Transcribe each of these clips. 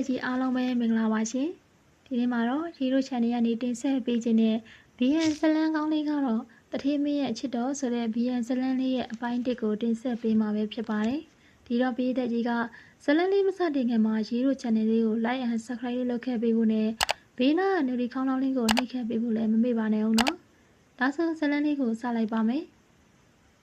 သက်ကြီးအားလုံးပဲမင်္ဂလာပါရှင်ဒီနေ့မှာတော့ရီတို့ channel ကနေတင်ဆက်ပေးခြင်းတဲ့ BN ဇလန်းကောင်းလေးကတော့တထေးမင်းရဲ့အချစ်တော်ဆိုတဲ့ BN ဇလန်းလေးရဲ့အပိုင်းတစ်ကိုတင်ဆက်ပေးမှာပဲဖြစ်ပါတယ်ဒီတော့ပြည်သက်ကြီးကဇလန်းလေးမစတင်ခင်မှာရီတို့ channel လေးကို like and subscribe လေးလုပ်ခဲ့ပေးဖို့နဲ့ဘေးနားကနေဒီခေါင်းလောင်းလေးကိုနှိပ်ခဲ့ပေးဖို့လည်းမမေ့ပါနဲ့အောင်နော်ဒါဆိုဇလန်းလေးကိုစလိုက်ပါမယ်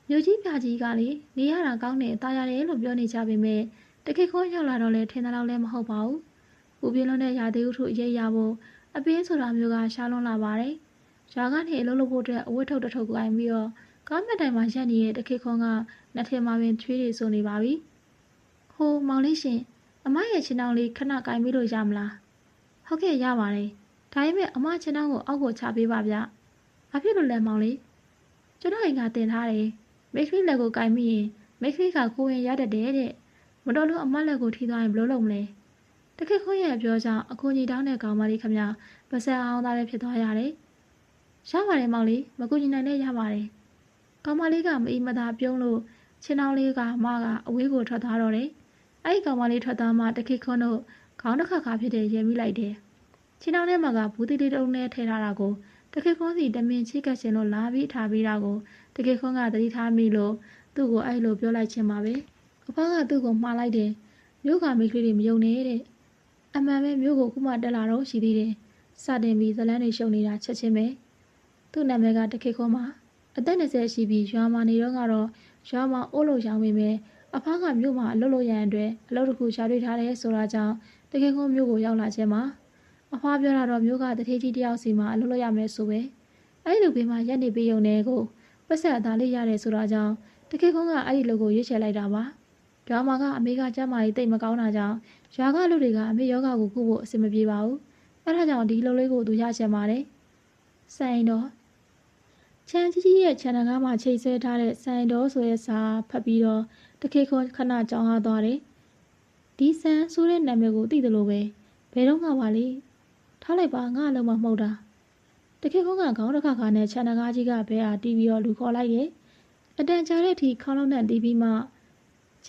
မြို့ကြီးပြကြီးကလေနေရတာကောင်းတယ်တာရတယ်လို့ပြောနေကြပေမဲ့ တခေခေါ်ရောက်လာတော့လဲထင်တယ်လို့လည်းမဟုတ်ပါဘူး။ပူပြင်းလုံးတဲ့ရာသီဥတုအရေးရဖို့အပင်းဆိုတာမျိုးကရှားလွန်းလာပါတယ်။ရွာကနေအလုပ်လုပ်ဖို့အတွက်အဝတ်ထုတ်တစ်ထုတ်ကိုင်းပြီးတော့ကားမက်တိုင်မှာရက်နေတဲ့တခေခေါ်ကနှစ်ထင်မှာပင်ချွေးတွေဆိုနေပါပြီ။ဟိုမောင်လေးရှင်အမရဲ့ချင်းတောင်လေးခဏကိုင်းပြီးလို့ရမလား။ဟုတ်ကဲ့ရပါတယ်။ဒါပေမဲ့အမချင်းတောင်ကိုအောက်ကိုချပေးပါဗျ။ဘာဖြစ်လို့လဲမောင်လေး။ကျွန်တော်အိမ်ကတင်ထားတယ်။မိတ်ကလေးလက်ကိုကိုင်းမိရင်မိတ်ကလေးကကိုဝင်ရတတ်တယ်တဲ့။ မတော်လို့အမလက်ကိုထိသွားရင်ဘလို့လုပ်မလဲတခက်ခွန်းရဲ့ပြောကြောင့်အကူကြီးတောင်းတဲ့ကောင်မလေးခမပစက်အောင်သားလည်းဖြစ်သွားရတယ်ရပါတယ်မောင်လေးမကူညီနိုင်နဲ့ရပါတယ်ကောင်မလေးကမအီမသာပြုံးလို့ချင်းအောင်လေးကမကအဝေးကိုထွက်သွားတော့တယ်အဲ့ဒီကောင်မလေးထွက်သွားမှတခက်ခွန်းတို့ခေါင်းတစ်ခါခါဖြစ်တဲ့ရဲမိလိုက်တယ်ချင်းအောင်ထဲမှာကဘူးတိလေးတုံးနဲ့ထည့်ထားတာကိုတခေခွန်းစီတမင်ချိကတ်ရှင်လို့လာပြီးထားပြီးတာကိုတခေခွန်းကတတိထားမိလို့သူ့ကိုအဲ့လိုပြောလိုက်ခြင်းပါပဲ။ အဖကသူ့ကိုမှားလိုက်တယ်မြို့ကမိကလေးတွေမယုံနဲ့တဲ့အမှန်ပဲမြို့ကိုခုမှတက်လာတော့ရှိသေးတယ်စတင်ပြီးဇလန်းတွေရှုံနေတာချက်ချင်းပဲသူ့နာမည်ကတခေခေါ်မှာအသက်20ရှိပြီးရွာမှာနေတော့ကတော့ရွာမှာအိုးလို့ရောင်းမိမယ်အဖကမြို့မှာအလုပ်လုပ်ရန်အတွက်အလုပ်တစ်ခုရှာတွေ့ထားတယ်ဆိုတာကြောင့်တခေခေါ်မြို့ကိုရောက်လာခြင်းမှာအဖွားပြောတာတော့မြို့ကတထေးကြီးတယောက်စီမှာအလုပ်လုပ်ရမယ်ဆိုပဲအဲ့ဒီလူဘေးမှာရက်နေပြီးုံနဲ့ကိုပတ်ဆက်အသားလေးရတယ်ဆိုတာကြောင့်တခေခေါ်ကအဲ့ဒီလူကိုရွေးချယ်လိုက်တာပါ။ ရွာမှာကအမေကကျမ်းမာရေးတိတ်မကောင်းတာကြောင့်ရွာကလူတွေကအမေယောဂကိုကုဖို့အဆင်မပြေပါဘူး။အဲဒါကြောင့်ဒီလိုလေးကိုသူရချင်ပါတယ်။ဆိုင်တော်ချမ်းကြီးကြီးရဲ့ခြံတကားမှာချိန်ဆထားတဲ့ဆိုင်တော်ဆိုတဲ့စာဖတ်ပြီးတော့တခေခွန်ခဏကြောင်းဟာသွားတယ်။ဒီဆန်ဆိုတဲ့နာမည်ကိုသိတယ်လို့ပဲဘယ်တော့မှပါလေထားလိုက်ပါငါအလုံးမမှုတ်တာတခေခွန်ကခေါင်းတစ်ခါခါနဲ့ခြံတကားကြီးကဘဲအားတီးပြီးတော့လူခေါ်လိုက်ရဲ့အတန်ကြာတဲ့အထိခေါင်းလုံးနဲ့တီးပြီးမှ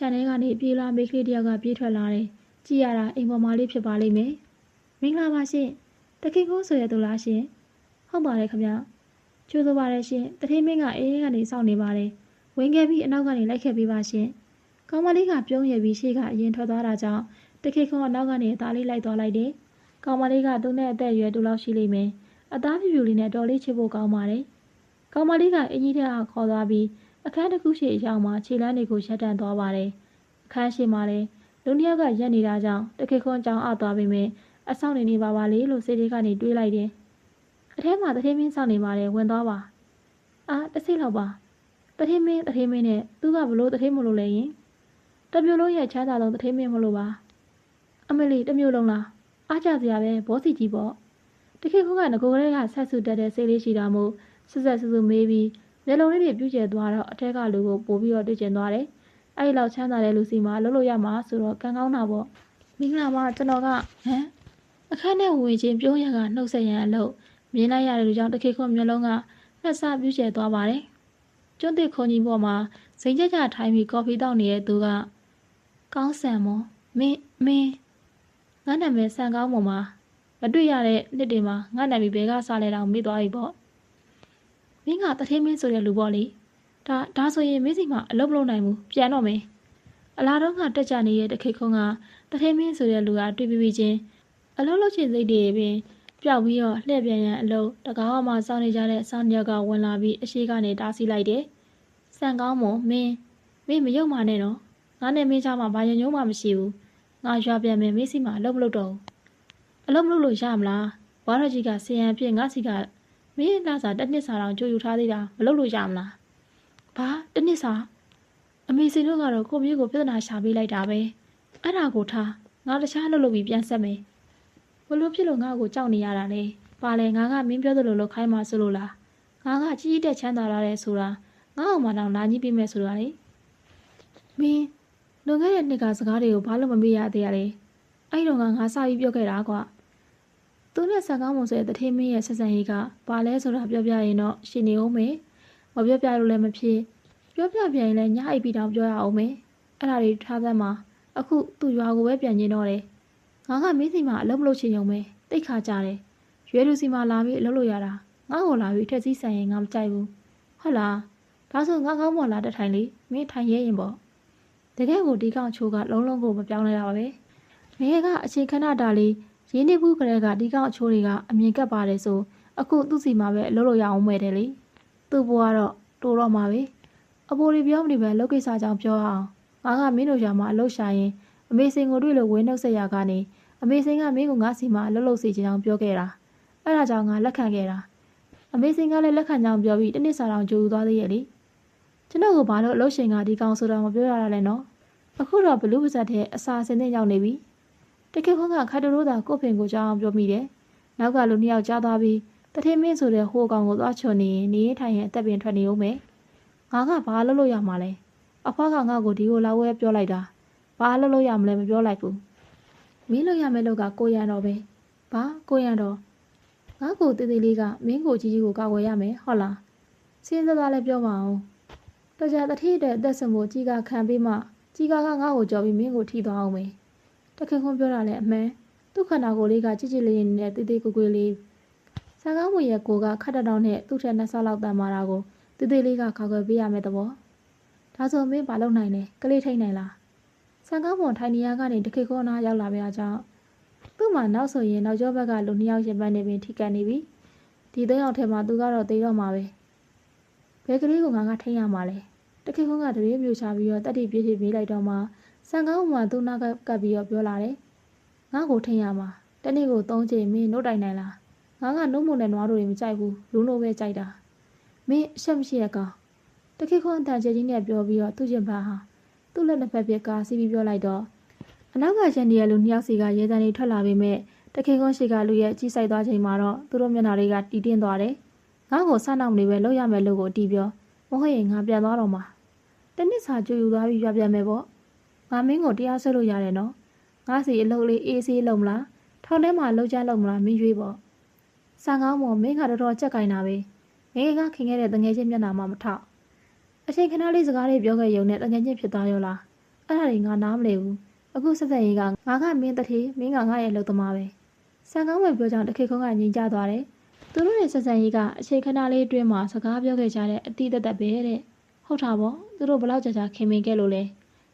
ခြံထဲကနေပြေးလာမိန်းကလေးတယောက်ကပြေးထွက်လာတယ်။ကြည့်ရတာအိမ်ပေါ်မှာလေးဖြစ်ပါလိမ့်မယ်။မင်္ဂလာပါရှင်။တခင်ကိုဆိုရတူလားရှင်။ဟုတ်ပါတယ်ခင်ဗျ။ကျိုးဆိုပါတယ်ရှင်။တထင်းမင်းကအေးကနေစောင့်နေပါတယ်။ဝင်ခဲ့ပြီးအနောက်ကနေလိုက်ခဲ့ပေးပါရှင်။ကောင်မလေးကပြုံးရပြီးရှေ့ကအရင်ထွက်သွားတာကြောင့်တခင်ကအနောက်ကနေအသားလေးလိုက်သွားလိုက်တယ်။ကောင်မလေးကသူ့နဲ့အသက်အရွယ်တူလောက်ရှိလိမ့်မယ်။အသားဖြူဖြူလေးနဲ့တော်လေးချစ်ဖို့ကောင်းပါတယ်။ကောင်မလေးကအင်ကြီးတဲ့အောင်ခေါ်သွားပြီး အခန်းတစ်ခုရှိအရောက်မှာခြေလမ်းတွေကိုရပ်တန့်သွားပါတယ်။အခန်းရှိမှာလည်းလူတစ်ယောက်ကရက်နေတာကြောင့်တခေခွန်းကြောင်အသွားပြီးမြင်အဆောင်နေနေပါပါလေလို့စိတ်ထဲကနေတွေးလိုက်တယ်။အထဲမှာတထင်းမင်းဆောင်နေပါတယ်ဝင်သွားပါ။အာတစ်စိလောက်ပါ။တထင်းမင်းတထင်းမင်းနဲ့သူကဘလို့တထင်းမလို့လဲရင်တမျိုးလုံးရဲ့ချမ်းသာဆုံးတထင်းမင်းမလို့ပါ။အမလီတမျိုးလုံးလား။အားကြစရာပဲဘောစီကြီးပေါ့။တခေခွန်းကငကိုကလေးကဆက်ဆူတက်တဲ့စိတ်လေးရှိတာမို့ဆက်ဆက်ဆူဆူမေးပြီး မျက်လုံးလေးတွေပြုကျဲသွားတော့အထက်ကလူကိုပို့ပြီးတော့တွေ့ကျင်သွားတယ်။အဲ့ဒီလောက်ချမ်းသာတဲ့လူစီမှာလှုပ်လို့ရမှာဆိုတော့ကံကောင်းတာပေါ့။မင်္ဂလာပါကျွန်တော်ကဟမ်အခန်းထဲဝင်ချင်းပြုံးရကနှုတ်ဆက်ရန်အလုပ်မြင်လိုက်ရတဲ့လူကြောင့်တခေခွန်မျက်လုံးကနှက်ဆပြုကျဲသွားပါတယ်။ကျွန်းတစ်ခွန်ကြီးပေါ်မှာစိန်ကြကြထိုင်ပြီးကော်ဖီတောက်နေတဲ့သူကကောင်းဆန်မောမင်းမင်းငါနာမည်ဆန်ကောင်းပေါ်မှာမတွေ့ရတဲ့နှစ်တွေမှာငါနာမည်ဘဲကစားလဲတော့မိသွားပြီပေါ့ မင်းကတထင်းမင်းဆိုတဲ့လူပေါ့လေဒါဒါဆိုရင်မင်းစီမှာအလုပ်မလုပ်နိုင်ဘူးပြန်တော့မယ်အလားတော့ကတက်ကြနေတဲ့တခိတ်ခုံးကတထင်းမင်းဆိုတဲ့လူကတွေ့ပြီးပြီးချင်းအလုပ်လုပ်ချင်စိတ်တွေပင်ပျောက်ပြီးတော့လှည့်ပြန်ရန်အလုပ်တကားမှစောင့်နေကြတဲ့စောင့်ညက်ကဝင်လာပြီးအရှိကနေတားဆီးလိုက်တယ်ဆန်ကောင်းမွန်မင်းမင်းမယုံပါနဲ့နော်ငါနဲ့မင်းချာမှာဘာရင်ညုံမှမရှိဘူးငါရွာပြန်မယ်မင်းစီမှာအလုပ်မလုပ်တော့ဘူးအလုပ်မလုပ်လို့ရမလားဘွားရကြီးကဆီယံဖြစ်ငါစီက မင်းလာစာတစ်နှစ်စာတောင်ကြိုယူထားသေးတာမလုပ်လို့ရမလားဘာတစ်နှစ်စာအမေစင်တို့ကတော့ကိုမျိုးကိုပြဿနာရှာပေးလိုက်တာပဲအဲ့ဒါကိုထားငါတခြားလုပ်လို့ပြီးပြန်ဆက်မယ်ဘလို့ဖြစ်လို့ငါ့ကိုကြောက်နေရတာလဲပါလေငါကမင်းပြောသလိုလုပ်ခိုင်းမှဆိုလို့လားငါကကြီးကြီးတက်ချမ်းသာလာတယ်ဆိုတာငါ့အောင်မတောင်လာကြီးပေးမယ်ဆိုတာလေမင်းလွန်ခဲ့တဲ့နှစ်ကစကားတွေကိုဘာလို့မမေ့ရသေးရလဲအဲ့တော့ငါငါစာပြီးပြောခဲ့တာကွာ သူနဲ့ဆန်ကောင်းမုံဆိုတဲ့တထေးမင်းရဲ့ဆက်ဆံရေးကဘာလဲဆိုတာပြောပြရင်တော့ရှင်နေအောင်မယ်မပြောပြလို့လည်းမဖြစ်ပြောပြပြန်ရင်လည်းညအိပ်ပြီးတောင်ပြောရအောင်မယ်အဲ့ဒါတွေထားသမ်းမှာအခုသူ့ရွာကိုပဲပြန်ကျင်တော့တယ်ငငါကမင်းစီမှာအလုပ်မလုပ်ချင်ရုံပဲတိတ်ခါကြတယ်ရွယ်လူစီမှာလာပြီးအလုပ်လုပ်ရတာငါ့ကိုလာပြီးထက်စည်းဆိုင်ရင်ငါမကြိုက်ဘူးဟုတ်လားဒါဆိုငါကောင်းမော်လာတက်ထိုင်လေမင်းထိုင်ရဲရင်ပေါ့တကယ်ကိုဒီကောင်ချိုးကလုံးလုံးကိုမပြောင်းလဲတာပါပဲငယ်ကအချိန်ခဏတာလေး ရင်းနှီးမှုကလေးကဒီကောင်အချိုးတွေကအမြင်ကပ်ပါတယ်ဆိုအခုသူ့စီမှာပဲအလုပ်လုပ်ရအောင်မဲ့တယ်လေသူ့ဘွားတော့တိုးတော့မှာပဲအဖိုးတွေပြောမနေပဲလုပ်ကိစ္စကြောင့်ပြောအောင်ငါကမင်းတို့ရွာမှာအလုပ်ရှာရင်အမေစင်ကိုတွေ့လို့ဝင်းနှုတ်ဆက်ရကနေအမေစင်ကမင်းကိုငါစီမှာအလုပ်လုပ်စီချင်အောင်ပြောခဲ့တာအဲ့ဒါကြောင့်ငါလက်ခံခဲ့တာအမေစင်ကလည်းလက်ခံကြောင်းပြောပြီးတနစ်စာတောင်ကြိုးသွားသေးရဲ့လေကျွန်တော်ကဘာလို့အလုပ်ရှင်ကဒီကောင်ဆိုတော့မပြောရတာလဲနော်အခုတော့ဘလူးပါဇက်ထဲအစာစင်းတဲ့ရောက်နေပြီ တကယ်ခွန်းကခါတိုးတိုးသာကို့ဖင်ကိုကြောင်းအောင်ပြောမိတယ်နောက်ကလူနှစ်ယောက်ကြားသွားပြီးတထင်းမင်းဆိုတဲ့ဟိုကောင်ကိုသွားချွန်နေရင်နေထိုင်ရင်အသက်ပင်ထွက်နေဦးမယ်ငါကဘာလုပ်လို့ရမှာလဲအဖွားကငါ့ကိုဒီကိုလာဝဲပြောလိုက်တာဘာလုပ်လို့ရမလဲမပြောလိုက်ဘူးမင်းလို့ရမယ့်လို့ကကိုရံတော့ပဲဘာကိုရံတော့ငါ့ကိုတည်တည်လေးကမင်းကိုကြီးကြီးကိုကာဝယ်ရမယ်ဟုတ်လားစင်းစသားလည်းပြောပါအောင်တကြတတိတဲ့အသက်ဆုံးကိုကြီးကခံပြီးမှကြီးကကငါ့ကိုကြော်ပြီးမင်းကိုထိသွားအောင်မယ် တခင်ခွန်းပြောတာလည်းအမှန်သူ့ခန္ဓာကိုယ်လေးကကြည်ကြည်လေးနဲ့တည်တည်ကိုကိုလေးဆာကားမွေရဲ့ကိုကခတ်တတောင်းနဲ့သူ့ထက်နှစ်ဆလောက်တန်မာတာကိုတည်တည်လေးကခောက်ခွဲပေးရမယ်တဘောဒါဆိုမင်းဘာလုပ်နိုင်လဲကလေးထိတ်နိုင်လားဆန်ကားမွန်ထိုင်နေရကနေတခေခေါနာရောက်လာပြအကြောင်းသူ့မှာနောက်ဆိုရင်နောက်ကျောဘက်ကလူနှစ်ယောက်ရင်ပန်းနေပင်ထိကန်နေပြီဒီသုံးယောက်ထဲမှာသူကတော့တေတော့မှာပဲဘယ်ကလေးကငါကထိရမှာလဲတခေခေါကတရေမျိုးချပြီးတော့တက်တိပြေးပြေးမေးလိုက်တော့မှ ဆန်ကားမွန်ကသူ့နောက်ကကပ်ပြီးတော့ပြောလာတယ်ငါ့ကိုထိရမှာတနေ့ကိုသုံးချိန်မင်းနှုတ်တိုင်နိုင်လားငါကနှုတ်မုံနဲ့နွားတို့တွေမကြိုက်ဘူးလူလိုပဲကြိုက်တာမင်းအချက်မရှိရကောင်တခေခွန်အတန်ကျကြီးနဲ့ပြောပြီးတော့သူ့ကျင်ပါဟာသူ့လက်နှစ်ဖက်ပြကာစီးပြီးပြောလိုက်တော့အနောက်ကရန်ဒီရလူနှစ်ယောက်စီကရဲတန်းတွေထွက်လာပေမဲ့တခေခွန်ရှိကလူရဲ့ကြီးဆိုင်သွားချိန်မှာတော့သူတို့မျက်နှာတွေကတီးတင်းသွားတယ်ငါ့ကိုစနောက်နေပဲလောက်ရမယ်လို့ကိုတီးပြောမဟုတ်ရင်ငါပြန်သွားတော့မှာတနစ်စာကြွယူသွားပြီးပြပြန်မယ်ပေါ့ ငါမင်းကိုတရားဆွဲလို့ရတယ်နော်ငါစီအလုပ်လေးအေးဆေးလုံးမလားထောင်ထဲမှာလှုပ်ကြလုံးမလားမင်းရွေးပေါ့ဆန်ကောင်းမော်မင်းကတော့တော့ကြက်ကင်တာပဲငယ်ကခင်ခဲ့တဲ့တငယ်ချင်းမျက်နှာမှာမထောက်အချိန်ခဏလေးစကားလေးပြောခဲ့ရုံနဲ့တငယ်ချင်းဖြစ်သွားရောလားအဲ့ဒါတွေငါနားမလည်ဘူးအခုဆက်ဆက်ရေးကငါကမင်းတထေမင်းကငါရဲ့လုံသမားပဲဆန်ကောင်းဝယ်ပြောကြောင့်တခေခုံးကညင်ကြသွားတယ်သူတို့ရဲ့ဆက်ဆက်ရေးကအချိန်ခဏလေးအတွင်းမှာစကားပြောခဲ့ကြတဲ့အတိတ်သက်ပဲတဲ့ဟုတ်တာပေါ့သူတို့ဘလောက်ကြာကြာခင်မင်ခဲ့လို့လဲ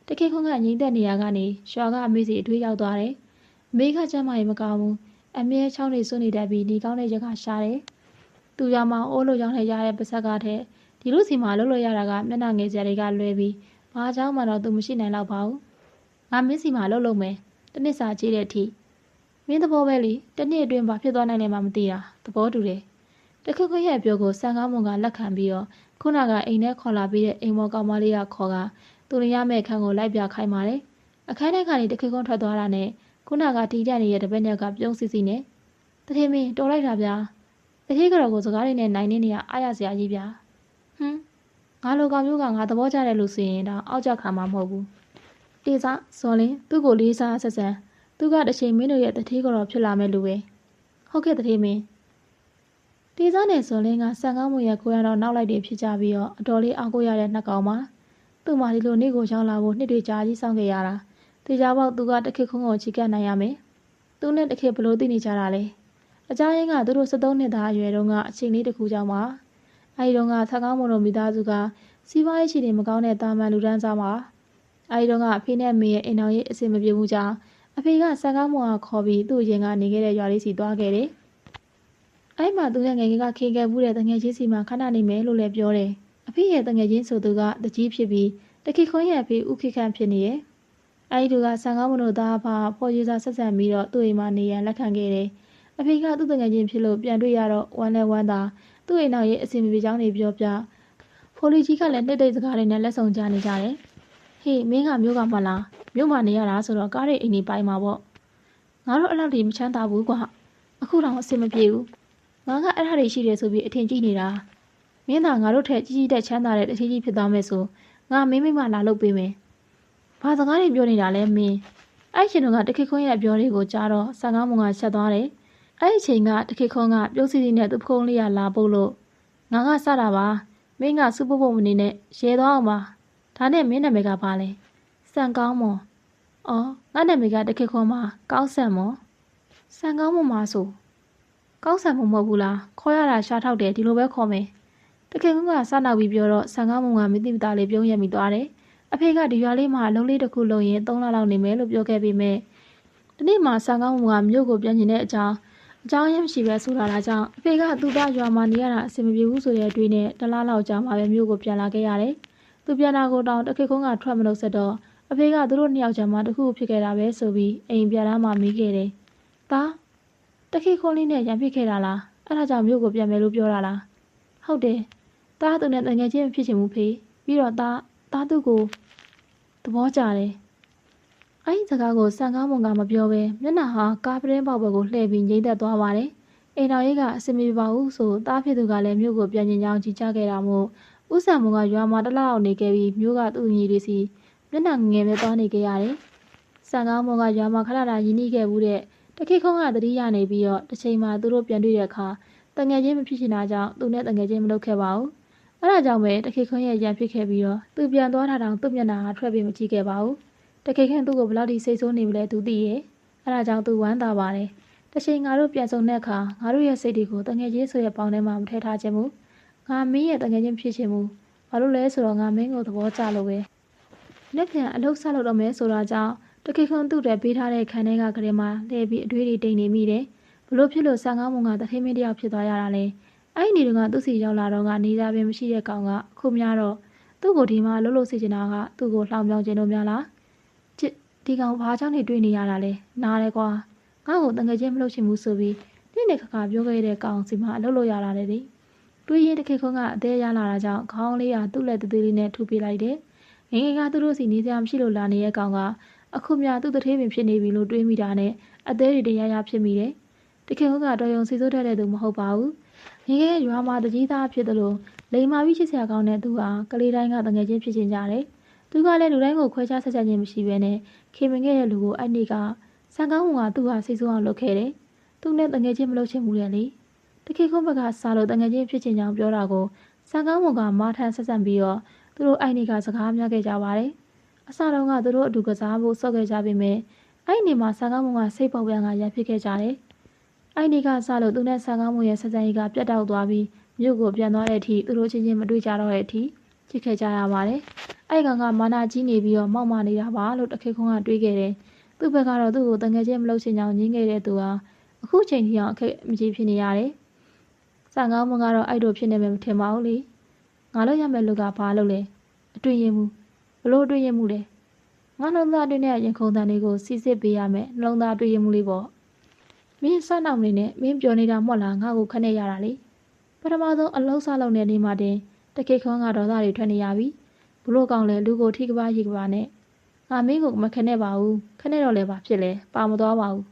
တခေခုံးကငိမ့်တဲ့နေရာကနေရွာကအမေစီအထွေးရောက်သွားတယ်အမေကကျမ်းမာရေးမကောင်းဘူးအမြဲချောင်းနေစွနေတတ်ပြီးဒီကောင်းတဲ့ရက်ကရှားတယ်သူရမအိုးလိုကြောင်းနဲ့ရတဲ့ပါဇက်ကတဲ့ဒီလိုစီမှာလှုပ်လို့ရတာကမျက်နှာငယ်စရာတွေကလွဲပြီးဘာကြောင့်မှတော့သူမရှိနိုင်တော့ပါဘူးငါမင်းစီမှာလှုပ်လို့မယ်တနစ်စာကြည့်တဲ့အထိမင်းသဘောပဲလေတနေ့အတွင်းဘာဖြစ်သွားနိုင်လဲမှမသိတာသဘောတူတယ်တခက်ခက်ရဲ့ပြောကိုဆန်ကားမွန်ကလက်ခံပြီးတော့ခုနကအိမ်ထဲခေါ်လာပြီးတဲ့အိမ်မော်ကောင်မလေးကခေါ်က သူရရမဲ့ခန်းကိုလိုက်ပြခိုင်းပါတယ်အခန်းထဲကနေတခက်ခွန်းထွက်သွားတာနဲ့ခုနကတီးတက်နေတဲ့တပည့်ညက်ကပြုံးစီစီနဲ့တထင်းမင်းတော်လိုက်တာဗျာတထင်းကတော့ကိုစကားလေးနဲ့နိုင်နေနေရအားရစရာကြီးဗျာဟွန်းငါလိုကောင်မျိုးကငါသဘောကျတယ်လို့ဆိုရင်တော့အောက်ကြခါမှာမဟုတ်ဘူးတေစာဇော်လင်းသူ့ကိုလေးစားဆက်ဆံသူကတစ်ချိန်မင်းတို့ရဲ့တထေးကတော့ဖြစ်လာမဲ့လူပဲဟုတ်ကဲ့တထေးမင်းတေစာနဲ့ဇော်လင်းကဆန်ကောင်းမွေရဲ့ကိုရတော့နောက်လိုက်တွေဖြစ်ကြပြီးတော့အတော်လေးအောက်ကိုရတဲ့နှစ်ကောင်မှာ သူ့မာဒီလိုနေကိုရောက်လာဖို့နှစ်တွေကြာကြီးစောင့်ခဲ့ရတာတေချာပေါက်သူကတခစ်ခုံးကိုချီကပ်နိုင်ရမယ်သူနဲ့တခစ်ဘလို့သိနေကြတာလဲအကြိုင်းကသူတို့73နှစ်သားအရွယ်တုန်းကအချိန်လေးတစ်ခုကြောင့်ပါအဲဒီတုန်းကဆက်ကောင်းမလို့မိသားစုကစီးပွားရေးခြေနေမကောင်းတဲ့တာမန်လူဒန်းစားမှာအဲဒီတုန်းကအဖေနဲ့မေရဲ့အိမ်တော်ရေးအဆင်မပြေမှုကြောင့်အဖေကဆက်ကောင်းမကခေါ်ပြီးသူ့ရင်ကနေခဲ့တဲ့ရွာလေးစီသွားခဲ့တယ်အဲ့မှာသူနဲ့ငယ်ငယ်ကခေခဲ့မှုတဲ့တငယ်ချင်းစီမှာခဏနေမယ်လို့လည်းပြောတယ် အဖေရဲ့တငယ်ချင်းဆိုသူကတကြီးဖြစ်ပြီးတခိခွန်းရဲ့အဖေဥခိခန့်ဖြစ်နေရဲ့အဲဒီသူကဆန်ကောင်းမလို့သားဖာဖော်ရည်စာဆက်ဆံပြီးတော့သူ့အိမ်မှာနေရန်လက်ခံခဲ့တယ်အဖေကသူ့တငယ်ချင်းဖြစ်လို့ပြန်တွေ့ရတော့ဝမ်းနဲ့ဝမ်းသာသူ့အိမ်နောက်ရဲ့အစီအမပြေချောင်းတွေပြောပြဖိုလီကြီးကလည်းတိတ်တိတ်စကားတွေနဲ့လက်ဆောင်ကြနေကြတယ်ဟေးမင်းကမျိုးကမလားမြို့မှာနေရတာဆိုတော့ကားတွေအိမ်နေပိုင်မှာပေါ့ငါတို့အဲ့လောက်ဒီမချမ်းသာဘူးကွာအခုတော့အဆင်မပြေဘူးငါကအဲ့ဒါတွေရှိတယ်ဆိုပြီးအထင်ကြီးနေတာ မင်းသာငါတို့ထက်ကြီးကြီးတက်ချမ်းသာတဲ့တချီကြီးဖြစ်သွားမယ်ဆိုငါမင်းမိမလာလုပ်ပေးမယ်ဘာစကားတွေပြောနေတာလဲမင်းအဲ့ရှင်တို့ကတခိခွန်းရဲ့ပြောတွေကိုကြားတော့ဆန်ကားမုံကချက်သွားတယ်အဲ့ဒီချိန်ကတခိခွန်းကပြုတ်စီစီနဲ့သူ့ဖုံးလေးရလာပုတ်လို့ငါကစတာပါမင်းကစူပုတ်ပုတ်မနေနဲ့ရဲသွားအောင်ပါဒါနဲ့မင်းနာမည်ကဘာလဲစံကောင်းမွန်။အော်ငါနာမည်ကတခေခွန်မှာကောင်းဆန်မော။ဆန်ကောင်းမမဆိုကောင်းဆန်မမဟုတ်ဘူးလား။ခေါ်ရတာရှားထောက်တယ်ဒီလိုပဲခေါ်မယ်။ တခေခွန်ကစနောက်ပြီးပြောတော့ဆန်ကောင်းမကမသိမသားလေးပြုံးရမိသွားတယ်။အဖေကဒီရွာလေးမှာလုံးလေးတစ်ခုလုံးရင်3လလောက်နေမယ်လို့ပြောခဲ့ပြီးမြဲဒီနေ့မှဆန်ကောင်းမကမြို့ကိုပြန်ကျင်တဲ့အကြောင်းအကြောင်းရင်းမရှိပဲဆိုတာလားကြောင့်အဖေကသူ့သားရွာမှာနေရတာအဆင်မပြေဘူးဆိုတဲ့အတွေ့နဲ့တလားလောက်ကြာမှပဲမြို့ကိုပြန်လာခဲ့ရတယ်။သူပြန်လာကိုတောင်တခေခွန်ကထွက်မလို့ဆက်တော့အဖေကသူတို့နှစ်ယောက်ကြားမှာတခုဖြစ်ခဲ့တာပဲဆိုပြီးအိမ်ပြန်လာမှမိခဲ့တယ်။ဒါတခေခွန်လေးနဲ့ရံဖြစ်ခဲ့တာလား။အဲ့ဒါကြောင့်မြို့ကိုပြန်မယ်လို့ပြောတာလား။ဟုတ်တယ်။ ဒါသူနဲ့တငယ်ချင်းဖြစ်ချင်မှုဖေးပြီးတော့ဒါဒါသူ့ကိုသဘောကျတယ်။အဲ့ဒီစကားကိုစံကားမုံကမပြောဘဲမျက်နှာဟာကားပတင်းပေါက်ဘက်ကိုလှည့်ပြီးငိမ့်သက်သွားပါတယ်။အိမ်တော်ရိတ်ကအစင်မပြေပါဘူးဆိုတားဖြစ်သူကလည်းမြို့ကိုပြန်ကျင်ကြောင်းကြီးကြခဲ့တာမို့ဥဆန်မုံကရွာမှာတလောက်နေခဲ့ပြီးမြို့ကသူ့ညီတွေစီမျက်နှာငယ်ပဲသွားနေခဲ့ရတယ်။စံကားမုံကရွာမှာခလာတာရင်းနှီးခဲ့ဘူးတဲ့တခိခုံးကသတိရနေပြီးတော့တစ်ချိန်မှသူတို့ပြန်တွေ့တဲ့အခါတငယ်ချင်းမဖြစ်ချင်တာကြောင့်သူနဲ့တငယ်ချင်းမလုပ်ခဲ့ပါဘူး။ အဲဒါကြောင့်ပဲတခိခုံးရဲ့ရန်ဖြစ်ခဲ့ပြီးတော့သူပြန်သွားတာတောင်သူ့မျက်နှာဟာထွက်ပြီးမကြည့်ခဲ့ပါဘူး။တခိခုံးသူ့ကိုဘယ်လောက်ထိစိတ်ဆိုးနေမလဲသူသိရဲ့။အဲဒါကြောင့်သူဝမ်းသာပါတယ်။တစ်ချိန်ငါတို့ပြန်ဆုံတဲ့အခါငါတို့ရဲ့စိတ်တွေကိုတငယ်ချင်းဆိုရဲ့ပေါင်းထဲမှာမထည့်ထားခြင်းဘူး။ငါမင်းရဲ့တငယ်ချင်းဖြစ်ခြင်းမူဘာလို့လဲဆိုတော့ငါမင်းကိုသဘောကျလို့ပဲ။လက်ခံအလုတ်ဆလုပ်တော့မယ်ဆိုတာကြောင့်တခိခွန်းသူ့တဲ့ပေးထားတဲ့ခန်းထဲကကလေးမှလှည့်ပြီးအတွေးတွေတိတ်နေမိတယ်။ဘလို့ဖြစ်လို့ဆန်ကောင်းမုံကတထိမင်းတယောက်ဖြစ်သွားရတာလဲ။ အဲ့ဒီနေတော့ကသူ့စီရောက်လာတော့ကနေသားပင်မရှိတဲ့ကောင်ကအခုများတော့သူ့ကိုဒီမှာလှုပ်လှုပ်စေချင်တာကသူ့ကိုလှောင်ပြောင်းခြင်းတို့များလား။ချစ်ဒီကောင်ဘာကြောင့်နေတွေ့နေရတာလဲ။နားတယ်ကွာ။ငါ့ကိုတငယ်ချင်းမလုပ်ချင်ဘူးဆိုပြီးနေ့နေ့ခါခါပြောခဲ့တဲ့ကောင်စီမှာအလုပ်လုပ်ရတာလေဒီ။တွေးရင်တခိခွန်းကအသေးရလာတာကြောင့်ခေါင်းလေးကသူ့လက်သေးသေးလေးနဲ့ထူပေးလိုက်တယ်။ငငယ်ကသူတို့စီနေစရာမရှိလို့လာနေတဲ့ကောင်ကအခုမြသူ့တထေးပင်ဖြစ်နေပြီလို့တွေးမိတာနဲ့အသေးတွေတရရဖြစ်မိတယ်။တခင်ကတော်ရုံစီစိုးတတ်တဲ့သူမဟုတ်ပါဘူး။ ငငယ်ရွာမှာတကြီးသားဖြစ်တယ်လို့လိန်မာပြီးချစ်စရာကောင်းတဲ့သူဟာကလေးတိုင်းကတငယ်ချင်းဖြစ်ချင်းကြတယ်။သူကလည်းလူတိုင်းကိုခွဲခြားဆက်ဆံခြင်းမရှိဘဲနဲ့ခင်မင်ခဲ့တဲ့လူကိုအဲ့ဒီကစံကောင်းကသူ့ဟာစိတ်ဆိုးအောင်လုပ်ခဲ့တယ်။သူနဲ့တငယ်ချင်းမလုပ်ချင်ဘူးလေလေ။တခင်ခုံးဘက်ကစားလို့တငယ်ချင်းဖြစ်ချင်းကြောင်ပြောတာကိုစံကောင်းကမာထန်ဆက်ဆံပြီးတော့သူတို့အဲ့ဒီကစကားများခဲ့ကြပါတယ်။အစတုန်းကသူတို့အတူကစားဖို့စော့ခဲ့ကြပေမဲ့အဲ့ဒီမှာဆန်ကောင်းမုံကစိတ်ပေါက်ပြန်ကရဖြစ်ခဲ့ကြတယ်။ အဲ့ဒီကစလို့သူနဲ့ဆန်ကောင်းမုံရဲ့ဆက်ဆံရေးကပြတ်တောက်သွားပြီးမြို့ကိုပြန်သွားတဲ့အထိသူတို့ချင်းချင်းမတွေ့ကြတော့တဲ့အထိဖြစ်ခဲ့ကြရပါတယ်။အဲ့ကောင်ကမာနာကြီးနေပြီးတော့မောက်မနေတာပါလို့တခေခွန်းကတွေးခဲ့တယ်။သူ့ဘက်ကတော့သူ့ကိုတငယ်ချင်းမလုပ်ချင်ကြောင်ညင်းခဲ့တဲ့သူဟာအခုချိန်ထိအောင်အခက်မကြီးဖြစ်နေရတယ်။ဆန်ကောင်းမုံကတော့အဲ့လိုဖြစ်နေမယ်မထင်ပါဘူးလေ။ငါလို့ရမယ်လူကဘာလို့လဲ။အတွင်ရင်မှုဘလို့တွေ့ရမှုလဲငါနှလုံးသားတွင်းနဲ့ရင်ခုန်တန်တွေကိုစီစစ်ပေးရမယ်နှလုံးသားတွေ့ရမှုလေးပေါ့ မင်းစနောက်နေနဲ့မင်းပြောနေတာမဟုတ်လားငါ့ကိုခနဲ့ရတာလေပထမဆုံးအလုံးစားလုံးတဲ့နေမှာတင်တကိခွန်းကဒေါသတွေထွက်နေရပြီဘလို့ကောင်းလဲလူကိုထိကပါရိကပါနဲ့ငါမင်းကိုမခနဲ့ပါဘူးခနဲ့တော့လည်းပါဖြစ်လဲပါမသွားပါဘူး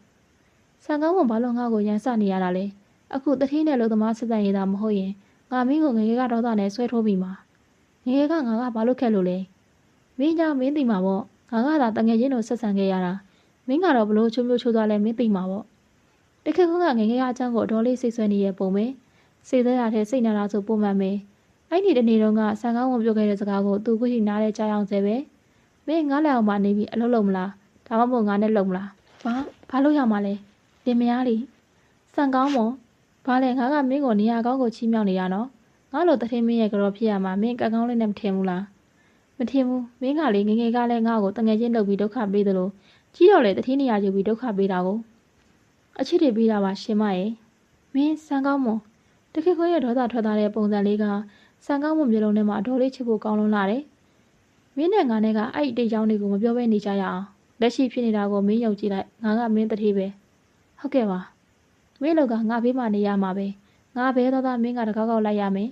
ဆန်ကောင်းကဘာလို့ငါ့ကိုရန်စနေရတာလဲအခုတထင်းနဲ့လုံသမားစစ်တမ်းရတာမဟုတ်ရင်ငါမင်းကိုငငယ်ကဒေါသနဲ့ဆွဲထိုးပြီးမှာငငယ်ကငါကဘာလို့ခက်လို့လဲမင်းကြောင့်မင်းသိမှာပေါ့ငါကသာတငယ်ချင်းတို့ဆက်ဆံခဲ့ရတာမင်းကတော့ဘလို့ချိုးမျိုးချိုးသွားလဲမင်းသိမှာပေါ့ တခက်ခွန်းကငငယ်ကအချမ်းကိုဒေါ်လေးစိတ်ဆွဲနေရဲ့ပုံပဲစိတ်သက်ရတဲ့စိတ်နာတာဆိုပုံမှန်ပဲအဲ့ဒီတနေ့တုန်းကဆန်ကောင်းဝင်ပြောခဲ့တဲ့စကားကိုသူခုရှိနားတဲ့ကြားအောင်စေပဲမင်းငါးလက်အောင်မနေပြီးအလုပ်လုပ်မလားဒါမှမဟုတ်ငါနဲ့လုပ်မလားဘာဘာလို့ရမှာလဲတင်မရလီဆန်ကောင်းမော်ဘာလဲငါကမင်းကိုနေရာကောင်းကိုချီးမြှောက်နေရနော်ငါလိုတထင်းမင်းရဲ့ကြော်ဖြစ်ရမှာမင်းကကောင်းလေးနဲ့မထင်ဘူးလားမထင်ဘူးမင်းကလေငငယ်ကလည်းငါ့ကိုတငယ်ချင်းလုပ်ပြီးဒုက္ခပေးသလိုကြီးတော့လေတထင်းနေရာယူပြီးဒုက္ခပေးတာကို အချစ်တွေပေးတာပါရှင်မရဲ့မင်းစံကောင်းမွန်တခေခွေးရဲ့ဒေါသထွက်သွားတဲ့ပုံစံလေးကစံကောင်းမွန်မျိုးလုံးထဲမှာအတော်လေးချစ်ဖို့ကောင်းလွန်းလာတယ်မင်းနဲ့ငါနဲ့ကအဲ့ဒီတိတ်ချောင်းတွေကိုမပြောဘဲနေကြရအောင်လက်ရှိဖြစ်နေတာကိုမင်းယုံကြည်လိုက်ငါကမင်းတတိပဲဟုတ်ကဲ့ပါမင်းလောက်ကငါဘေးမှာနေရမှာပဲငါဘဲတော့သားမင်းကတကောက်ကောက်လိုက်ရမယ်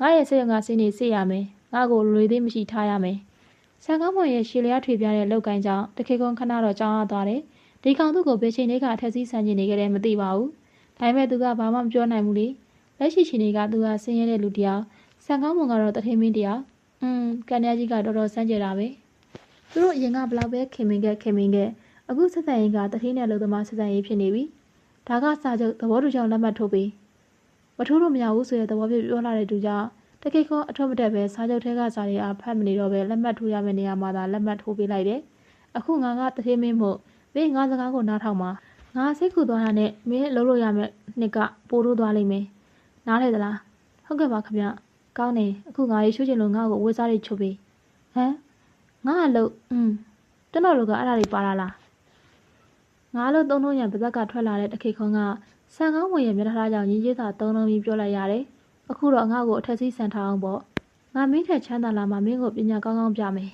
ငါရဲ့စိတ်ကစင်းနေစေ့ရမယ်ငါ့ကိုလွေသေးမရှိထားရမယ်။ဆန်ကောင်းမွန်ရဲ့ရှည်လျားထွေပြတဲ့လောက်ကိုင်းကြောင့်တခေကွန်ခဏတော့ကြောင်းရသွားတယ်။ ဒီကောင်သူ့ကိုဘယ်ချိန်လေးကအထက်စီးဆန်ကျင်နေကြတယ်မသိပါဘူး။ဒါပေမဲ့သူကဘာမှမပြောနိုင်ဘူးလေ။လက်ရှိချိန်တွေကသူကဆင်းရဲတဲ့လူတယောက်ဆန်ကောင်းမွန်ကတော့တထင်းမင်းတယောက်။อืมကန်ရကြီးကတော်တော်စမ်းကြတာပဲ။သူတို့အရင်ကဘလောက်ပဲခင်မင်ခဲ့ခင်မင်ခဲ့အခုဆက်ဆံရေးကတထင်းနဲ့လုံသမားဆက်ဆံရေးဖြစ်နေပြီ။ဒါကစာချုပ်သဘောတူကြောင့်လက်မှတ်ထိုးပြီးမထိုးလို့မရဘူးဆိုတဲ့သဘောပြပြောလာတဲ့သူကြောင့်တကိခွန်အထွတ်မတက်ပဲစာချုပ်ထဲကစာတွေအားဖတ်မနေတော့ပဲလက်မှတ်ထိုးရမယ့်နေရာမှာသာလက်မှတ်ထိုးပေးလိုက်တယ်အခုငါကတထေးမင်းမို့ မင်းငါစကားကိုနားထောင်ပါငါစိတ်ကူသွားတာနဲ့မင်းလုံးလို့ရမယ်နှစ်ကပို့လို့သွားလိမ့်မယ်နားလေသလားဟုတ်ကဲ့ပါခင်ဗျကောင်းတယ်အခုငါရေရှိုးချင်လို့ငါ့ကိုအဝတ်စားတွေချုပ်ပေးဟမ်ငါအလုပ်อืมကျွန်တော်တို့ကအဲ့ဒါတွေပါလာလားငါလို့သုံးလုံးရံပါဇက်ကထွက်လာတဲ့တခိခွန်ကဆန်ကောင်းဝင်ရမျက်နှာကြောင့်ရင်းကြီးသာသုံးလုံးပြီးပြောလိုက်ရတယ်အခုတော့ငါ့ကိုအထက်စီးဆန်ထားအောင်ပေါ့ငါမင်းထက်ချမ်းသာလာမှမင်းကိုပညာကောင်းကောင်းပြမယ်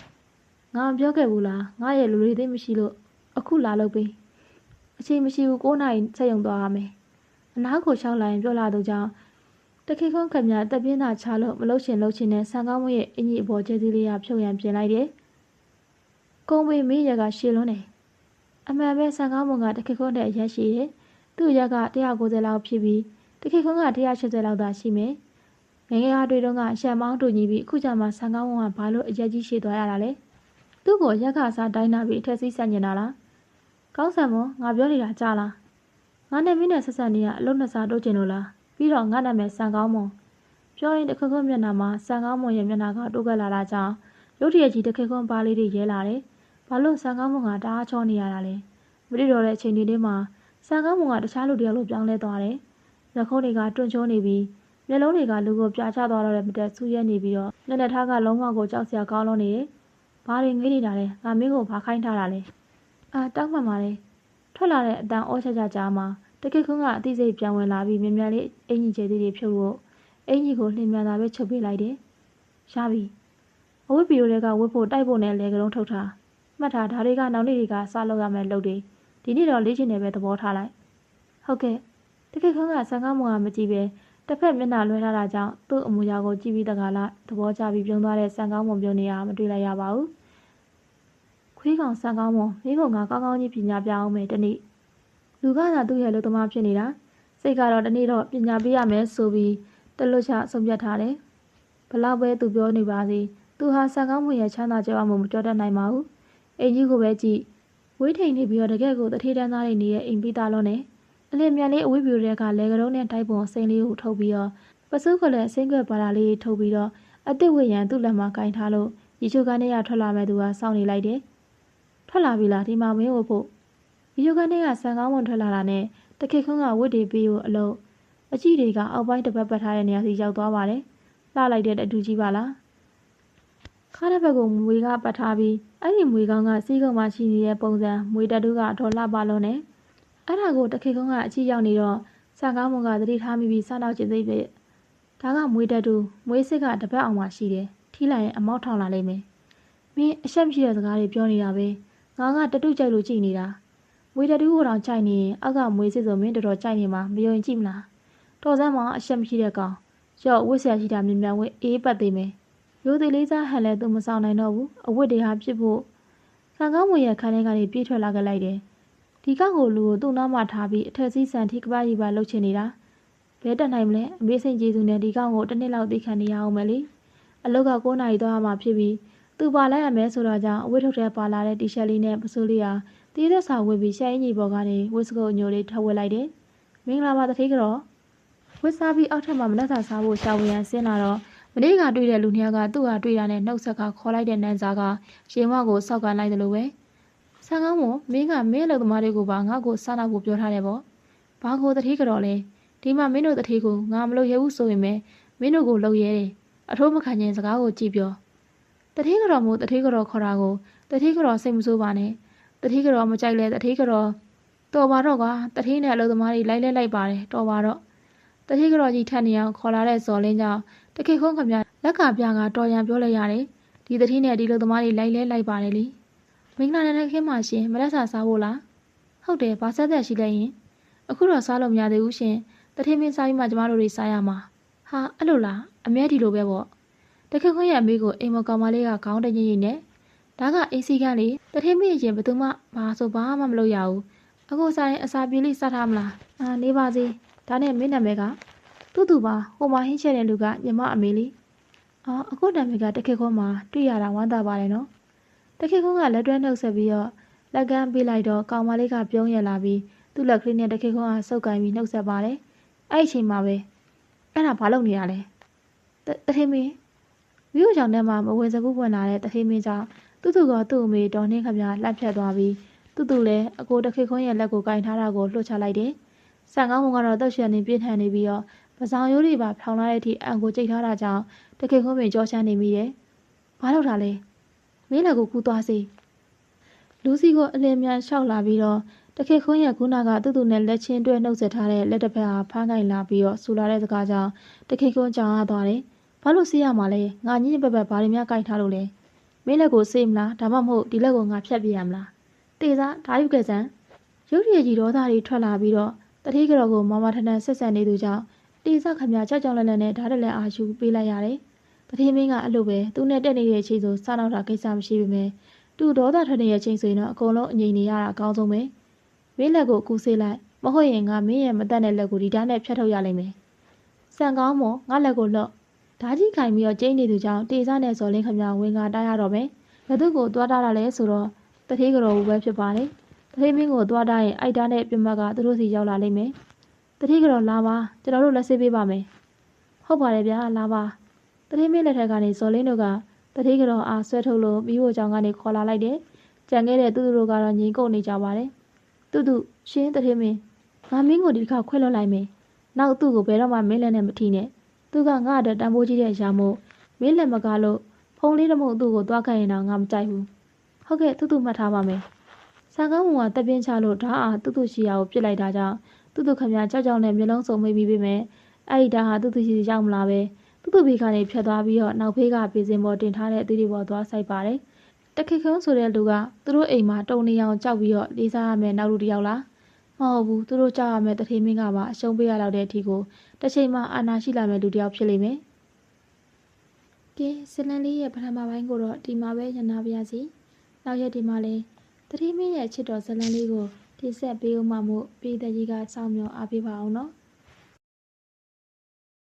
ငါမပြောခဲ့ဘူးလားငါရဲ့လူတွေသိမရှိလို့ အခုလာလို့ပေးအချိန်မရှိဘူး9နာရီဆက်ရုံသွားရမယ်အနားကိုရှောက်လာရင်ပြောလာတော့ကြောင့်တခိခွန်ခမရတက်ပြင်းသာချလို့မလို့ရှင်လို့ရှင်နဲ့ဆန်ကောင်းဝင်ရဲ့အင်ကြီးအပေါ်ကျဲစည်းလေးရဖြုတ်ရန်ပြင်လိုက်တယ်ကုန်းမေမင်းရကရှည်လွန်းတယ်အမှန်ပဲဆန်ကောင်းမွန်ကတခိခွန်တဲ့အရက်ရှိတယ်သူ့ရက်က190လောက်ဖြစ်ပြီးတခိခွန်က180လောက်သာရှိမယ်ငယ်ငယ်အားတွေတော့ကရှမ်းမောင်းတူညီပြီးအခုကျမှဆန်ကောင်းမွန်ကဘာလို့အရက်ကြီးရှည်သွားရတာလဲသူ့ကိုရက်ကစားတိုင်းနာပြီးအထက်စီးဆက်ညင်တာလား ကောင်းဆန်မွန်ငါပြောနေတာကြားလားငါနဲ့မင်းနဲ့ဆက်ဆက်နေရအလုံးနှစ်စားတိုးကျင်လို့လားပြီးတော့ငါနာမည်ဆန်ကောင်းမွန်ပြောရင်တခက်ခွန်းမျက်နှာမှာဆန်ကောင်းမွန်ရဲ့မျက်နှာကတိုးကပ်လာတာကြောင့်ရုတ်တရက်ကြီးတခက်ခွန်းပါလေးတွေရဲလာတယ်ဘာလို့ဆန်ကောင်းမွန်ကတအားချောနေရတာလဲမတိတော့တဲ့အချိန်ဒီလေးမှာဆန်ကောင်းမွန်ကတခြားလူတယောက်လိုပြောင်းလဲသွားတယ်။လက်ခုံးတွေကတွန့်ချိုးနေပြီးမျက်လုံးတွေကလူကိုပြာချသွားတော့တဲ့မတက်ဆူရဲနေပြီးတော့လက်နဲ့ထားကလုံးဝကိုကြောက်စရာကောင်းလို့နေတယ်။ဘာတွေငေးနေတာလဲ။ငါမင်းကိုဘာခိုင်းထားတာလဲ။ အာတောက်မှန်ပါလေ။ထွက်လာတဲ့အတန်အောချကြကြမှာတကိတ်ခွန်းကအသိစိတ်ပြန်ဝင်လာပြီးမြင်မြန်လေးအင်ကြီးကျဲသေးတွေဖြုတ်လို့အင်ကြီးကိုလှင်မြန်တာပဲချုပ်ပေးလိုက်တယ်။ရပြီ။အဝတ်ပီရိုတွေကဝတ်ဖို့တိုက်ဖို့နဲ့လေကလုံးထုတ်ထား။မှတ်ထားဒါတွေကနောက်နေ့တွေကစလုပ်ရမယ်လုပ်တယ်။ဒီနေ့တော့လေ့ကျင့်နေပဲသဘောထားလိုက်ဟုတ်ကဲ့တကယ်ခွန်းကဆန်ကားမွန်ကမကြည့်ပဲတစ်ဖက်မျက်နှာလွှဲထားတာကြောင့်သူ့အမူအရာကိုကြည့်ပြီးတကလားသဘောကျပြီးပြုံးသွားတဲ့ဆန်ကောင်းမွန်ပြုံးနေရမတွေ့လိုက်ရပါဘူး ခွေးကောင်ဆန်ကောင်းမွန်မိကုန်ကကောင်းကောင်းကြီးပညာပြအောင်မယ်တနေ့လူကသာသူ့ရဲ့လူသမားဖြစ်နေတာစိတ်ကတော့တနေ့တော့ပညာပေးရမယ်ဆိုပြီးတလွတ်ချဆုံးဖြတ်ထားတယ်ဘလောက်ပဲသူပြောနေပါစေသူဟာဆန်ကောင်းမွန်ရဲ့ချမ်းသာကြွယ်ဝမှုမပြောတတ်နိုင်ပါဘူးအိမ်ကြီးကိုပဲကြည့်ဝေးထိန်နေပြီးတော့တကယ်ကိုတထေးတန်းသားတွေနေတဲ့အိမ်ပြီးသားလုံးနဲ့အလင်းမြန်လေးအဝိပြူတွေကလေကရုံးနဲ့တိုက်ပုံစိန်လေးကိုထုတ်ပြီးတော့ပစိုးကလည်းစိန်ခွက်ပါလာလေးထုတ်ပြီးတော့အစ်စ်ဝေရန်သူ့လက်မှာကင်ထားလို့ရီချိုကနေရထွက်လာမဲ့သူကစောင့်နေလိုက်တယ်။ ထွက်လာပြီလားဒီမှာမင်းဝဖို့ရီချိုကနေကဆန်ကောင်းဝင်ထွက်လာတာနဲ့တခိခွန်းကဝတ်တွေပြီးကိုအလုံးအကြည့်တွေကအောက်ပိုင်းတစ်ပတ်ပတ်ထားတဲ့နေရာစီရောက်သွားပါတယ်။လှလိုက်တဲ့အတူကြီးပါလား။ခါတဲ့ဘက်ကိုမွေကပတ်ထားပြီးအဲ့ဒီမွေကောင်းကစီးကုံမှရှိနေတဲ့ပုံစံမွေတက်တူးကအတော်လှပလုံးနဲ့အဲ့ဒါကိုတခေကုန်းကအချီရောက်နေတော့ဆန်ကောင်းမုံကသတိထားမိပြီးစနောက်ကျင်သိပ်ပဲဒါကမွေတက်တူမွေးစစ်ကတပတ်အောင်မှရှိတယ်ထီးလိုက်ရင်အမောက်ထောင်လာလိမ့်မယ်မင်းအဆက်မရှိတဲ့စကားတွေပြောနေတာပဲ ငါကတတုကြိုက်လို့ကြည်နေတာမွေတက်တူကိုတောင်ကြိုက်နေရင်အောက်ကမွေးစစ်ဆိုမင်းတော်တော်ကြိုက်နေမှာမယုံကြည်မလားတော်စမ်းမောင်အဆက်မရှိတဲ့ကောင်ရော့ဝစ်ဆရာရှိတာမြင်မြန်ဝစ်အေးပတ်သေးမယ်ရိုးသေးလေးစားဟန်လဲသူမဆောင်နိုင်တော့ဘူးအဝတ်တွေဟာပြစ်ဖို့ဆန်ကောင်းမွေရဲ့ခန်းထဲကနေပြေးထွက်လာခဲ့လိုက်တယ်ဒီကောက်ကိုလူကိုသူ့နောက်မှထားပြီးအထက်စီးဆန်ထိကပရီပါလှုပ်ချင်နေတာဘဲတက်နိုင်မလဲအမေစိန်ကျေးဇူးနဲ့ဒီကောက်ကိုတစ်နှစ်လောက်သိခံနေရအောင်မယ်လေအလုတ်က9နာရီသွားမှဖြစ်ပြီး သူပါလိုက်ရမယ်ဆိုတော့ကြောင့်အဝတ်ထုတ်တဲ့ပါလာတဲ့တီရှပ်လေးနဲ့ပစိုးလေးဟာတီးသက်စာဝတ်ပြီးရှမ်းအင်ကြီးပေါ်ကနေဝတ်စကုတ်ညိုလေးထပ်ဝတ်လိုက်တယ်မင်္ဂလာပါတထေးကတော့ဝတ်စားပြီးအောက်ထပ်မှာမနက်စာစားဖို့ရှာဝေရန်ဆင်းလာတော့မနေ့ကတွေ့တဲ့လူနှစ်ယောက်ကသူ့ဟာတွေ့တာနဲ့နှုတ်ဆက်ကခေါ်လိုက်တဲ့နန်းစားကရေမကိုစောက်ကလိုက်တယ်လို့ပဲဆန်ကောင်းမမင်းကမင်းအလုပ်သမားတွေကိုပါငါ့ကိုစားနောက်ဖို့ပြောထားတယ်ပေါ့ဘာကိုတတိကြော်လဲဒီမှာမင်းတို့တတိကိုငါမလုပ်ရဘူးဆိုရင်ပဲမင်းတို့ကိုလုပ်ရဲတယ်အထိုးမခံခြင်းစကားကိုကြည့်ပြော တတိကြော်မို့တတိကြော်ခေါ်တာကိုတတိကြော်စိတ်မဆိုးပါနဲ့တတိကြော်မကြိုက်လဲတတိကြော်တော်ပါတော့ကွာတတိနဲ့အလုပ်သမားတွေလိုက်လဲလိုက်ပါတယ်တော်ပါတော့တတိကြော်ကြီးထက်နေအောင်ခေါ်လာတဲ့ဇော်လင်းကြောင့်တခိခုံးခမလက်ကပြကတော်ရန်ပြောလိုက်ရတယ်ဒီတတိနဲ့ဒီအလုပ်သမားတွေလိုက်လဲလိုက်ပါတယ်လေမင်္ဂလာနဲ့ခင်းပါရှင်မလက်စာစားဖို့လားဟုတ်တယ်ဘာဆက်သက်ရှိလဲရင်အခုတော့စားလို့မရသေးဘူးရှင်တထင်းမင်းစားပြီးမှကျမတို့တွေစားရမှာဟာအဲ့လိုလားအမဲဒီလိုပဲပေါ့ တခက်ခွင့်ရဲ့အမေကိုအိမ်မကောင်မလေးကခေါင်းတညင်ရင်နဲ့ဒါကအေးစီကန်းလေတထင်းမင်းရင်ဘယ်သူမှဘာဆိုဘာမှမလုပ်ရဘူးအခုစားရင်အစာပြေးလေးစားထားမလားအာနေပါစေဒါနဲ့မင်းနာမည်ကသူ့သူပါဟိုမှာဟင်းချက်တဲ့လူကညီမအမေလေးအော်အခုနာမည်ကတခက်ခွန်းမှာတွေ့ရတာဝမ်းသာပါတယ်နော်တခေကုန်းကလက်တွဲနှုတ်ဆက်ပြီးတော့လက်ကမ်းပေးလိုက်တော့ကောင်မလေးကပြုံးရလာပြီးသူ့လက်ကလေးနဲ့တခေကုန်းကစုပ်ကိုင်းပြီးနှုတ်ဆက်ပါတယ်အဲ့ဒီအချိန်မှာပဲအဲ့ဒါဘာလုပ်နေရလဲတထေမင်း ဝီယိုကြောင့်ထဲမှာမဝင်စကူးဝင်လာတဲ့တထေမင်းကြောင့်တသူ့သူကသူ့အမေဒေါ်နှင်းခမလှက်ဖြတ်သွားပြီးသူ့သူလည်းအကိုတခေခွန်းရဲ့လက်ကိုကင်ထားတာကိုလှုပ်ချလိုက်တယ်။ဆန်ကောင်းမုံကတော့တုတ်ရှင်နေပြင်းထန်နေပြီးတော့ပစောင်ရိုးတွေပါဖောင်လာတဲ့အထိအံကိုကြိတ်ထားတာကြောင့်တခေခွန်းပင်ကြောချမ်းနေမိတယ်။ဘာလို့ထားလဲ။မင်းလည်းကိုကူးသွားစေ။လူစီကိုအလင်းမြန်လျှောက်လာပြီးတော့တခေခွန်းရဲ့ခုနကသူ့သူနဲ့လက်ချင်းတွဲနှုတ်ဆက်ထားတဲ့လက်တစ်ဖက်ဟာဖမ်းကင်လာပြီးတော့ဆူလာတဲ့စကားကြောင့်တခေခွန်းကြောင်ရသွားတယ်။ ဘာလို့စီးရမှာလဲ။ငါညစ်ညစ်ပက်ပက်ဘာတွေများကင်ထားလို့လဲ။မင်းလက်ကိုစေးမလားဒါမှမဟုတ်ဒီလက်ကိုငါဖြတ်ပြရမလားတေစားဓာယူကစံရုပ်ရည်ကြီးဒေါသတွေထွက်လာပြီးတော့တတိကတော်ကိုမမထန်ထန်ဆက်ဆက်နေသူကြောင့်တေစားခမကြောက်ကြောက်လက်လက်နဲ့ဓာတ်တလက်အာယူပေးလိုက်ရတယ်တတိမင်းကအဲ့လိုပဲသူနဲ့တက်နေတဲ့အချိန်ဆိုစားတော့တာကိစ္စမရှိပေမဲ့သူဒေါသထွက်နေတဲ့အချိန်ဆိုရင်တော့အကုန်လုံးအငြိမ်နေရတာအကောင်းဆုံးပဲမင်းလက်ကိုကူဆေးလိုက်မဟုတ်ရင်ငါမင်းရဲ့မတက်တဲ့လက်ကိုဒီဓာတ်နဲ့ဖြတ်ထုတ်ရလိမ့်မယ်စံကောင်းမောငါလက်ကိုလော့ ဓာကြီးခိုင်ပြီးတော့ကျင်းနေသူကြောင့်တေစားနဲ့ဇော်လင်းခမဝင်ကတားရတော့မယ်။ဘသူကိုသွားတားတာလဲဆိုတော့တထေးကတော်ဘူးပဲဖြစ်ပါတယ်။တထေးမင်းကိုသွားတားရင်အိုက်တားနဲ့ပြမတ်ကသူတို့စီရောက်လာလိမ့်မယ်။တထေးကတော်လာပါကျွန်တော်တို့လက်ဆေးပေးပါမယ်။ဟုတ်ပါတယ်ဗျာလာပါ။တထေးမင်းလက်ထက်ကနေဇော်လင်းတို့ကတထေးကတော်အားဆွဲထုတ်လို့ပြီးဖို့ကြောင့်ကနေခေါ်လာလိုက်တယ်။ကြံခဲ့တဲ့သူတို့ကတော့ငြိမ်ကုန်နေကြပါတယ်။တူတူရှင်းတထေးမင်းငါမင်းကိုဒီတစ်ခါခွဲလွှတ်လိုက်မယ်။နောက်သူ့ကိုဘယ်တော့မှမင်းလည်းနဲ့မထီနဲ့။ သူကငါ့အတွက်တန်ဖိုးကြီးတဲ့အရာမို့မင်းလည်းမကားလို့ဖုန်းလေးတစ်မှုသူ့ကိုသွားခိုင်းရင်တော့ငါမကြိုက်ဘူးဟုတ်ကဲ့တူတူမှတ်ထားပါမယ်ဆာကောင်းမကတပင်းချလို့ဓာတ်အားတူတူရှိရာကိုပြစ်လိုက်တာကြောင့်တူတူခမကြောက်ကြောက်နဲ့မျိုးလုံးစုံမိပြီးပြီမဲ့အဲ့ဒီဓာတ်ဟာတူတူရှိရောက်မလာပဲတူတူဘေးကနေဖြတ်သွားပြီးတော့နောက်ဖေးကပေးစင်ပေါ်တင်ထားတဲ့အသီးတွေပေါ်သွားဆိုင်ပါတယ်တခိခုံးဆိုတဲ့လူကသူတို့အိမ်မှာတုံနေအောင်ကြောက်ပြီးတော့လေးစားရမယ်နောက်လူတစ်ယောက်လား မဟုတ်ဘူးသူတို့ကြောက်ရမယ်တထေးမင်းကပါအရှုံးပေးရတော့တဲ့အထီကိုတစ်ချိန်မှာအာနာရှိလာမဲ့လူတစ်ယောက်ဖြစ်လိမ့်မယ်။ကဲဇလန်လေးရဲ့ပထမပိုင်းကိုတော့ဒီမှာပဲညနာပါရစီ။နောက်ရက်ဒီမှာလည်းတတိမင်းရဲ့ချစ်တော်ဇလန်လေးကိုတင်ဆက်ပေးဦးမှာမို့ပြည်သက်ကြီးကစောင့်မျှော်အားပေးပါအောင်နော်။